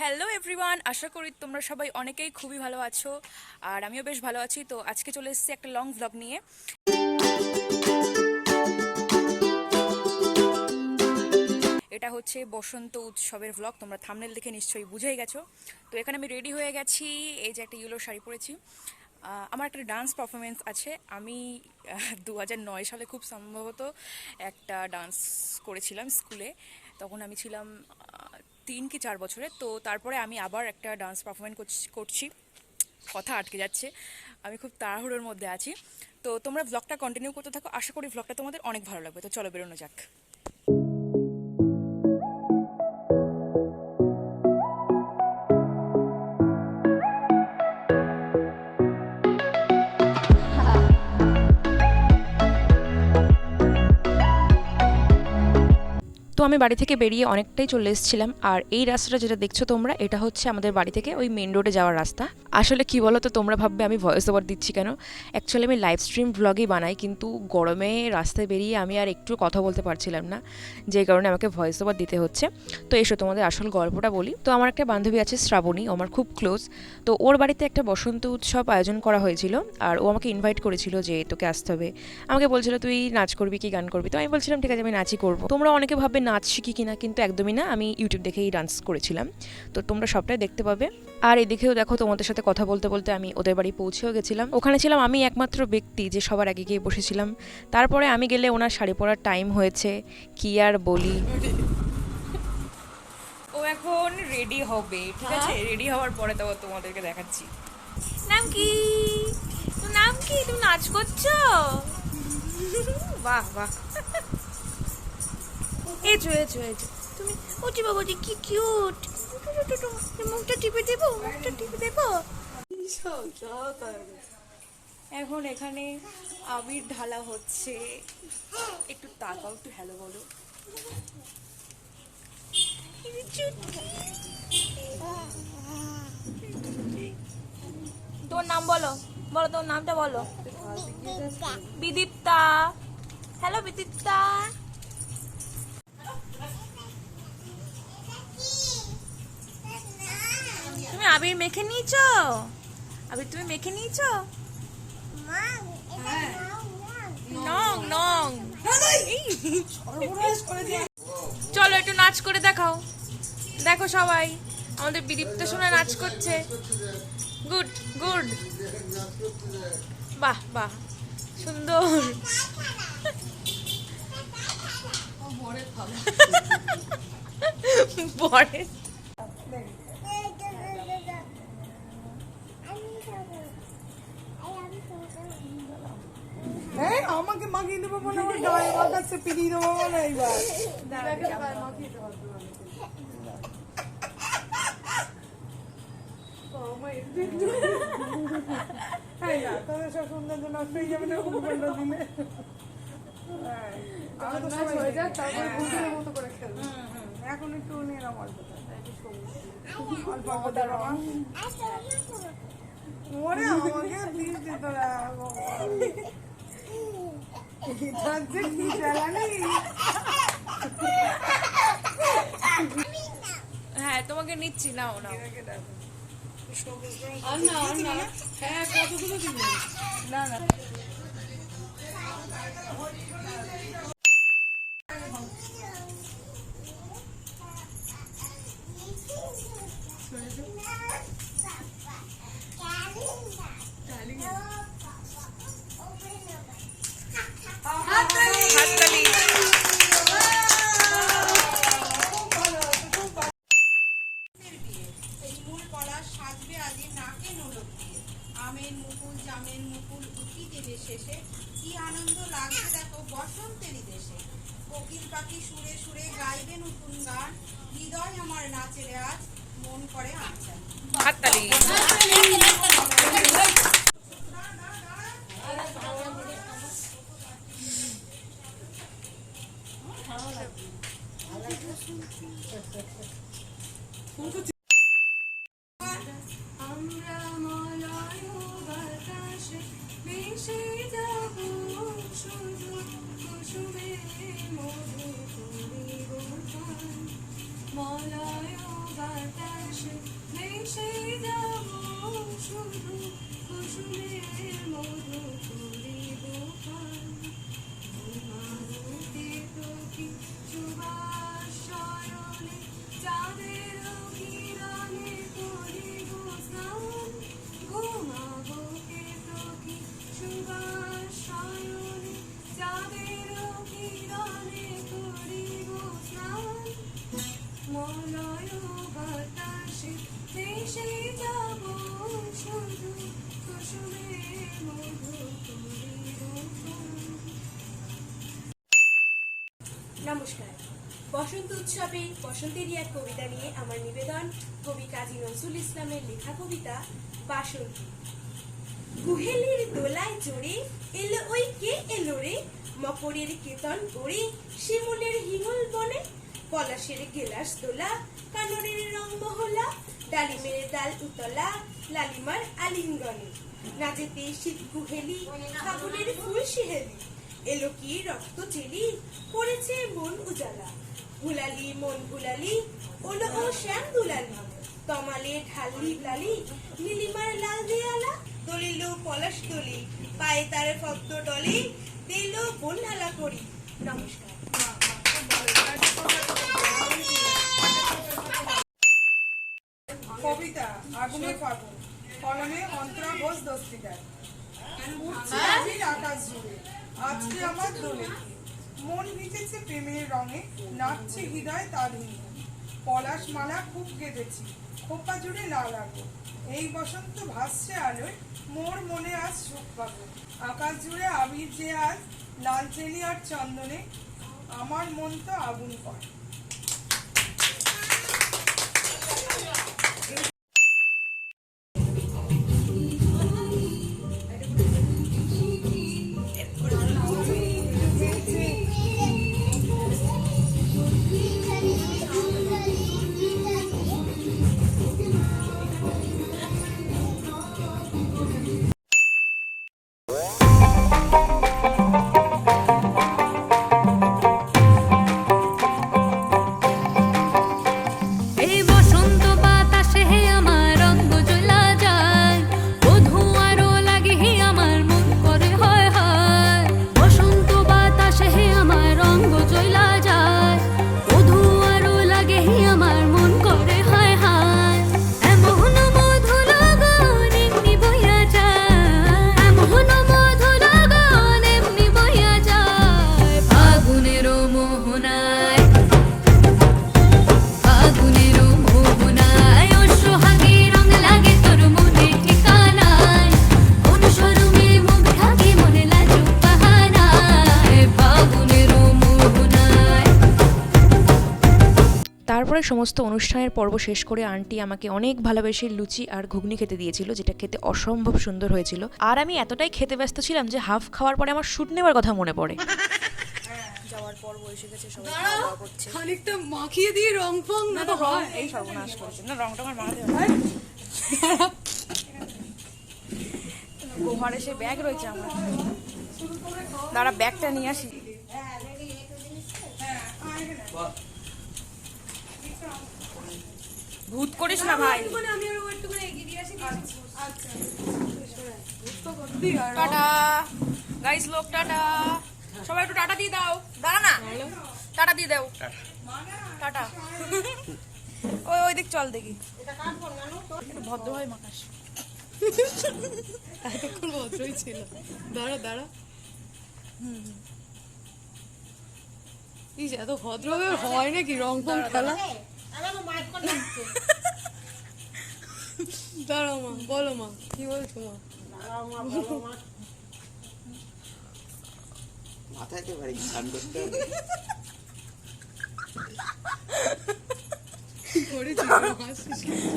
Hello everyone আশা করি তোমরা সবাই অনেকেই খুবই ভালো আছো, আর আমিও বেশ ভালো আছি। তো আজকে চলে এসেছি একটা লং ভ্লগ নিয়ে। এটা হচ্ছে বসন্ত উৎসবের ভ্লগ তোমরা থামনেল দেখে নিশ্চয়ই বুঝেই গেছো। তো এখানে আমি রেডি হয়ে গেছি, এই যে একটা ইয়েলো শাড়ি পরেছি। আমার একটা ডান্স পারফরমেন্স আছে। আমি দু সালে খুব সম্ভবত একটা ডান্স করেছিলাম স্কুলে তখন আমি ছিলাম তিন কি চার বছরে। তো তারপরে আমি আবার একটা ডান্স পারফরমেন্স করছি কথা আটকে যাচ্ছে। আমি খুব তাড়াহুড়োর মধ্যে আছি। তো তোমরা ব্লগটা কন্টিনিউ করতে থাকো। আশা করি ব্লগটা তোমাদের অনেক ভালো লাগবে। তো চলো বেরোনো যাক। তো আমি বাড়ি থেকে বেরিয়ে অনেকটাই চলে এসেছিলাম। আর এই রাস্তাটা যেটা দেখছ তোমরা, এটা হচ্ছে আমাদের বাড়ি থেকে ওই মেন রোডে যাওয়ার রাস্তা। আসলে কি বলো তো তোমরা ভাববে আমি ভয়েস ওভার দিচ্ছি কেন? অ্যাকচুয়ালি আমি লাইভ স্ট্রিম ব্লগই বানাই, কিন্তু গরমে রাস্তায় বেরিয়ে আমি আর একটু কথা বলতে পারছিলাম না, যে কারণে আমাকে ভয়েস ওভার দিতে হচ্ছে। তো এসো, তোমাদের আসল গল্পটা বলি। তো আমার একটা বান্ধবী আছে শ্রাবণী আমার খুব ক্লোজ তো ওর বাড়িতে একটা বসন্ত উৎসব আয়োজন করা হয়েছিল, আর ও আমাকে ইনভাইট করেছিল যে তোকে আসতে হবে। আমাকে বলছিল, তুই নাচ করবি কি গান করবি? তো আমি বলছিলাম, ঠিক আছে, আমি নাচই করব। তোমরা অনেকে ভাবে নাচ শিখি কিনা কিন্তু একদমই না। আমি ইউটিউব দেখেই ডান্স করেছিলাম। তো তোমরা সবটাই দেখতে পাবে। আর এদিকেও দেখো তোমাদের সাথে কথা বলতে বলতে আমি ওদের বাড়ি পৌঁছেও গেছিলাম। ওখানে ছিলাম আমি একমাত্র ব্যক্তি যে সবার আগে গিয়ে বসেছিলাম। তারপরে আমি গেলে ওনার শাড়ি পরার টাইম হয়েছে। কি আর বলি? ও এখন রেডি হবে ঠিক আছে? রেডি হওয়ার পরে তো তোমাদেরকে দেখাচ্ছি। নাম কি? নাম কি? তুমি নাচ করছ? বাহ বাহ। এজো এজো এজো তুমি ওটি বাবাটি কি কিউট মুখটা টিপে দেবো, মুখটা টিপে দেবো। এখন এখানে আবির ঢালা হচ্ছে। একটু তাকাও, একটু হ্যালো বলো। তোর নাম বলো বলো তোর নামটা বলো। বিদীপ্তা। হ্যালো বিদীপ্তা। তুমি আবির মেখে নিয়েছো? আবির, তুমি মেখে নিয়েছো? নং নং। চলো একটু নাচ করে দেখাও। দেখো সবাই, আমাদের বিদীপ্ত শোনা নাচ করছে। Good good. বাহ বাহ। সুন্দর। বরে গায়ে পিড়িয়ে দেবো না তোদের সব সৌন্দর্য নষ্ট হয়ে যাবে না উপকণ্ড দিলে এখন একটু নিলাম অল্পটা অল্প অল্প দাঁড়াবা ওরে আমাকে দিস তোরা হ্যাঁ তোমাকে নিচ্ছি নাও নাও। হ্যাঁ না না। হাততালি আমের মুকুল জামের মুকুল কি আনন্দ লাগবে দেখো বসন্তেরই দেশে কোকিল পাখি সুরে সুরে গাইবে নতুন গান হৃদয় আমার নাচের আজ মন করে আনচান হাততালি নমস্কার। বসন্ত উৎসবে বসন্তেরই এক কবিতা নিয়ে আমার নিবেদন কবি কাজী নজরুল ইসলামের লেখা কবিতা বাসন্তী। কুহেলির দোলায় চড়ে এলো ওই কে এলো রে? মকরের কেতন করে শিমুলের হিমুল বনে। পলাশের গেলাস দোলা কানরের রং মহলা, ডালিমের ডাল উতলা, লালিমার আলিঙ্গনে। নাচেতে শীত কুহেলি ফাগুনের ফুল শিহেলি। এলো কি রক্ত চেলি করেছে মন উজালা। ভুলালি মন ভুলালি ওলো ও শ্যাম দুলালি। তমালে ঢালি লালি, নীলিমার লাল দেয়ালা, দলিল পলাশ দলি। পায়ে তার ফক্ত ডলি, দিল বন্যালা করি। নমস্কার। কবিতা, আগুনে ফাগুন। কলমে অন্তরা ঘোষ দস্তিদার। আকাশ জুড়ে পলাশ মালা খুব খোপা জুড়ে এই বসন্ত ভাসছে আলোয় মোর মনে আজ আকাশ জুড়ে আবির যে আজ, লাল চেলি আর চন্দনে, আমার মন তো আগুন করে। তারপরে সমস্ত অনুষ্ঠানের পর্ব শেষ করে আন্টি আমাকে অনেক ভালোবেসে লুচি আর ঘুগনি খেতে দিয়েছিল যেটা খেতে অসম্ভব সুন্দর হয়েছিল। আর আমি এতটাই খেতে ব্যস্ত ছিলাম যে হাফ খাওয়ার পরে আমার শুট নেওয়ার কথা মনে পড়ে। খানিকটা মাখিয়ে দিয়ে রং ফং না তো হয় এই সর্বনাশ করেছে না সে ব্যাগ রয়েছে আমার। দাঁড়া ব্যাগটা নিয়ে আসি। ভূত করিস না ভাই। টাটা। গাইস লোক, টাটা। সবাই একটু টাটা দিয়ে দাও। দাঁড়া না। টাটা দিয়ে দাও। টাটা। ওই ওই দিক চল দেখি। একটু ভদ্র হয় মাকাশ। এতক্ষণ ভদ্রই ছিল। দাঁড়া দাঁড়া। ইস, এত ভদ্রভাবে হয় নাকি রং ফং খেলা? দাঁড়াও মা বলো মা কি বলছো মা? মাথায় তো ভারী গান করতে হবে। করেছি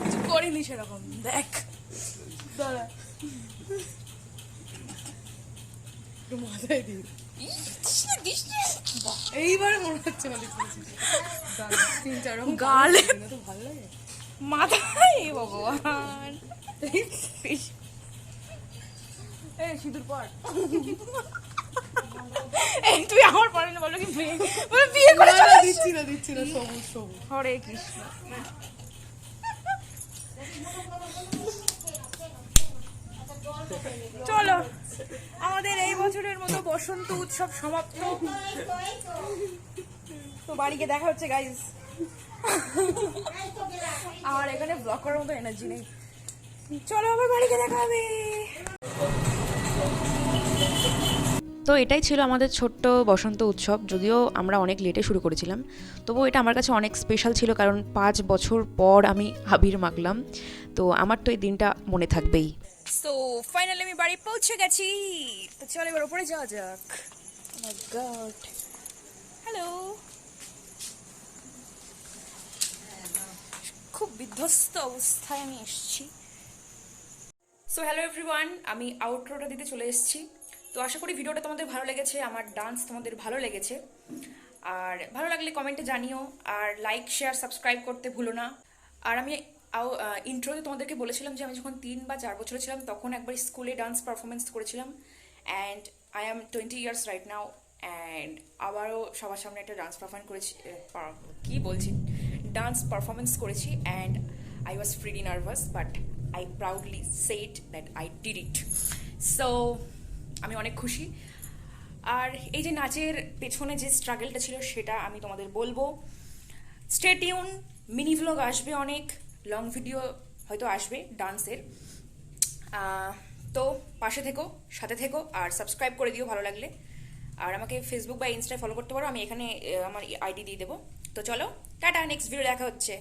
কিছু করিনি সেরকম। দেখ। দাঁড়া। একটু মাথায় দিই। এইবারে মনে হচ্ছে দাঁড়া, তিন চার রকম গালে। তো ভালো লাগে। মাথায় ভগবান। এই সিঁদুর পর। এই তুই আমার পরে না বলো কি বিয়ে? করে না, দিচ্ছি না দিচ্ছি না সবুজ সবুজ। হরে কৃষ্ণ। বছরের মতো বসন্ত উৎসব সমাপ্ত। তো বাড়িকে দেখা হচ্ছে গাইজ আমার এখানে ব্লগ করার মতো এনার্জি নেই। চলো, আবার বাড়িকে দেখা হবে। তো এটাই ছিল আমাদের ছোট্ট বসন্ত উৎসব, যদিও আমরা অনেক লেটে শুরু করেছিলাম। তবুও এটা আমার কাছে অনেক স্পেশাল ছিল, কারণ পাঁচ বছর পর আমি আবির মাখলাম। তো আমার তো এই দিনটা মনে থাকবেই। সো ফাইনালি আমি বাড়ি পৌঁছে গেছি। তো চলো এবার উপরে যাওয়া যাক। গড হ্যালো খুব বিধ্বস্ত অবস্থায় আমি এসেছি। সো হ্যালো এভরিওয়ান আমি আউটরোটা দিতে চলে এসেছি। তো আশা করি ভিডিওটা তোমাদের ভালো লেগেছে, আমার ডান্স তোমাদের ভালো লেগেছে। আর ভালো লাগলে কমেন্টে জানিও, আর লাইক শেয়ার সাবস্ক্রাইব করতে ভুলো না। আর আমি ইন্ট্রোতে তোমাদেরকে বলেছিলাম যে আমি যখন তিন বা চার বছর ছিলাম, তখন একবার স্কুলে ডান্স পারফরমেন্স করেছিলাম। And I am twenty years right now and আবারও সবার সামনে একটা ডান্স পারফর্ম করেছি কি বলছি? ডান্স পারফরমেন্স করেছি and I was freely nervous but I proudly said that I did it so আমি অনেক খুশি। আর এই যে নাচের পেছনে যে স্ট্রাগলটা ছিল, সেটা আমি তোমাদের বলব। স্টেটিউন মিনি ভ্লগ আসবে অনেক। লং ভিডিও হয়তো আসবে ডান্সের তো পাশে থেকো, সাথে থেকো, আর সাবস্ক্রাইব করে দিও ভালো লাগলে। আর আমাকে ফেসবুক বা ইনস্টায় ফলো করতে পারো, আমি এখানে আমার আইডি দিয়ে দেবো। তো চলো, টাটা নেক্সট ভিডিও দেখা হচ্ছে।